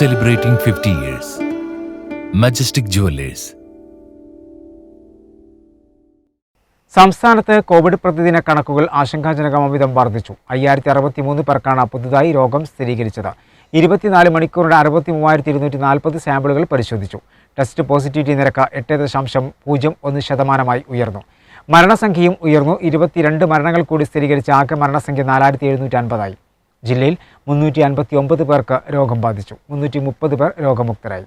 celebrating 50 years. Majestic Jewelers. സംസ്ഥാനത്ത് Covid പ്രതിദിന കണക്കുകൾ ആശങ്കാജനകമവിധം വർദ്ധിച്ചു. അയ്യായിരത്തി അറുപത്തി മൂന്ന് പേർക്കാണ് പുതുതായി രോഗം സ്ഥിരീകരിച്ചത്. ഇരുപത്തിനാല് മണിക്കൂറിന് അറുപത്തി മൂവായിരത്തി ഇരുന്നൂറ്റി നാൽപ്പത് സാമ്പിളുകൾ പരിശോധിച്ചു. ടെസ്റ്റ് പോസിറ്റിവിറ്റി നിരക്ക് എട്ട് ദശാംശം പൂജ്യം ഒന്ന് ശതമാനമായി ഉയർന്നു. മരണസംഖ്യയും ഉയർന്നു. ഇരുപത്തിരണ്ട് മരണങ്ങൾ കൂടി സ്ഥിരീകരിച്ച ആകെ മരണസംഖ്യ നാലായിരത്തി എഴുന്നൂറ്റി അൻപതായി. ജില്ലയിൽ മുന്നൂറ്റി അൻപത്തി ഒമ്പത് പേർക്ക് രോഗം ബാധിച്ചു. മുന്നൂറ്റി മുപ്പത് പേർ രോഗമുക്തരായി.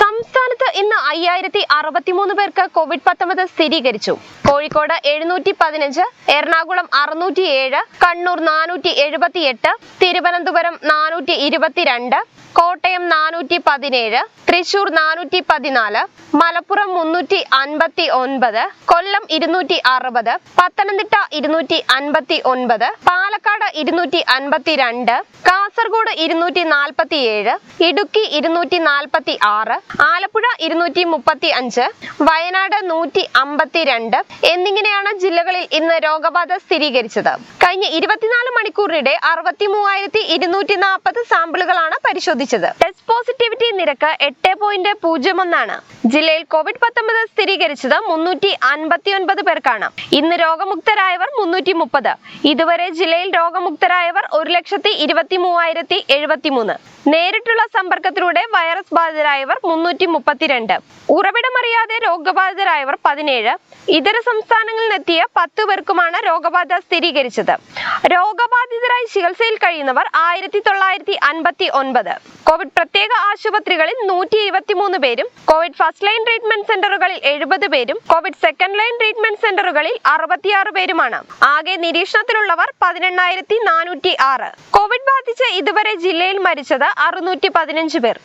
സംസ്ഥാനത്ത് ഇന്ന് അയ്യായിരത്തി അറുപത്തിമൂന്ന് പേർക്ക് കോവിഡ് പത്തൊമ്പത് സ്ഥിരീകരിച്ചു. കോഴിക്കോട് എഴുന്നൂറ്റി പതിനഞ്ച് എറണാകുളം അറുന്നൂറ്റി ഏഴ് കണ്ണൂർ നാനൂറ്റി എഴുപത്തി എട്ട് തിരുവനന്തപുരം നാനൂറ്റി ഇരുപത്തിരണ്ട് കോട്ടയം നാനൂറ്റി പതിനേഴ് തൃശൂർ നാനൂറ്റി പതിനാല് മലപ്പുറം മുന്നൂറ്റി അൻപത്തി ഒൻപത് കൊല്ലം ഇരുന്നൂറ്റി അറുപത് പത്തനംതിട്ട ഇരുന്നൂറ്റി അൻപത്തി ഒൻപത് പാലക്കാട് ഇരുന്നൂറ്റി അൻപത്തി രണ്ട് കാസർഗോഡ് ഇരുന്നൂറ്റി നാൽപ്പത്തി ഏഴ് ഇടുക്കി ഇരുന്നൂറ്റി നാൽപ്പത്തി ആറ് ആലപ്പുഴ ഇരുന്നൂറ്റി മുപ്പത്തി അഞ്ച് വയനാട് നൂറ്റി അമ്പത്തിരണ്ട് എന്നിങ്ങനെയാണ് ജില്ലകളിൽ ഇന്ന് രോഗബാധ സ്ഥിരീകരിച്ചത്. കഴിഞ്ഞ ഇരുപത്തിനാല് മണിക്കൂറിനിടെ അറുപത്തി മൂവായിരത്തി ഇരുന്നൂറ്റി നാൽപ്പത് സാമ്പിളുകളാണ് പരിശോധിച്ചത് ടെസ്റ്റ് പോസിറ്റിവിറ്റി നിരക്ക് എട്ട് പോയിന്റ് പൂജ്യം ഒന്നാണ്. ജില്ലയിൽ കോവിഡ് പത്തൊമ്പത് സ്ഥിരീകരിച്ചത് മുന്നൂറ്റി അൻപത്തി ഒൻപത് പേർക്കാണ്. ഇന്ന് രോഗമുക്തരായവർ മുന്നൂറ്റി മുപ്പത് ഇതുവരെ ജില്ലയിൽ രോഗമുക്തരായവർ ഒരു ലക്ഷത്തി ഇരുപത്തി മൂവായിരത്തി എഴുപത്തി മൂന്ന് നേരിട്ടുള്ള സമ്പർക്കത്തിലൂടെ വൈറസ് ബാധിതരായവർ മുന്നൂറ്റി മുപ്പത്തിരണ്ട് ഉറവിടമറിയാതെ രോഗബാധിതരായവർ പതിനേഴ്. ഇതര സംസ്ഥാനങ്ങളിൽ നിന്നെത്തിയ പത്ത് പേർക്കുമാണ് രോഗബാധ സ്ഥിരീകരിച്ചത്. രോഗബാധിതരായി ചികിത്സയിൽ കഴിയുന്നവർ ആയിരത്തി തൊള്ളായിരത്തി അൻപത്തി ഒൻപത്. കോവിഡ് പ്രത്യേക ആശുപത്രികളിൽ നൂറ്റി ഇരുപത്തി മൂന്ന് പേരും കോവിഡ് ഫസ്റ്റ് ലൈൻ ട്രീറ്റ്മെന്റ് സെന്ററുകളിൽ എഴുപത് പേരും കോവിഡ് സെക്കൻഡ് ലൈൻ ട്രീറ്റ്മെന്റ് സെന്ററുകളിൽ അറുപത്തിയാറ് പേരുമാണ്. ആകെ നിരീക്ഷണത്തിലുള്ളവർ പതിനെണ്ണായിരത്തി നാനൂറ്റി ആറ്. കോവിഡ് ബാധിച്ച് ഇതുവരെ ജില്ലയിൽ മരിച്ചത് അറുന്നൂറ്റി പതിനഞ്ച് പേർ.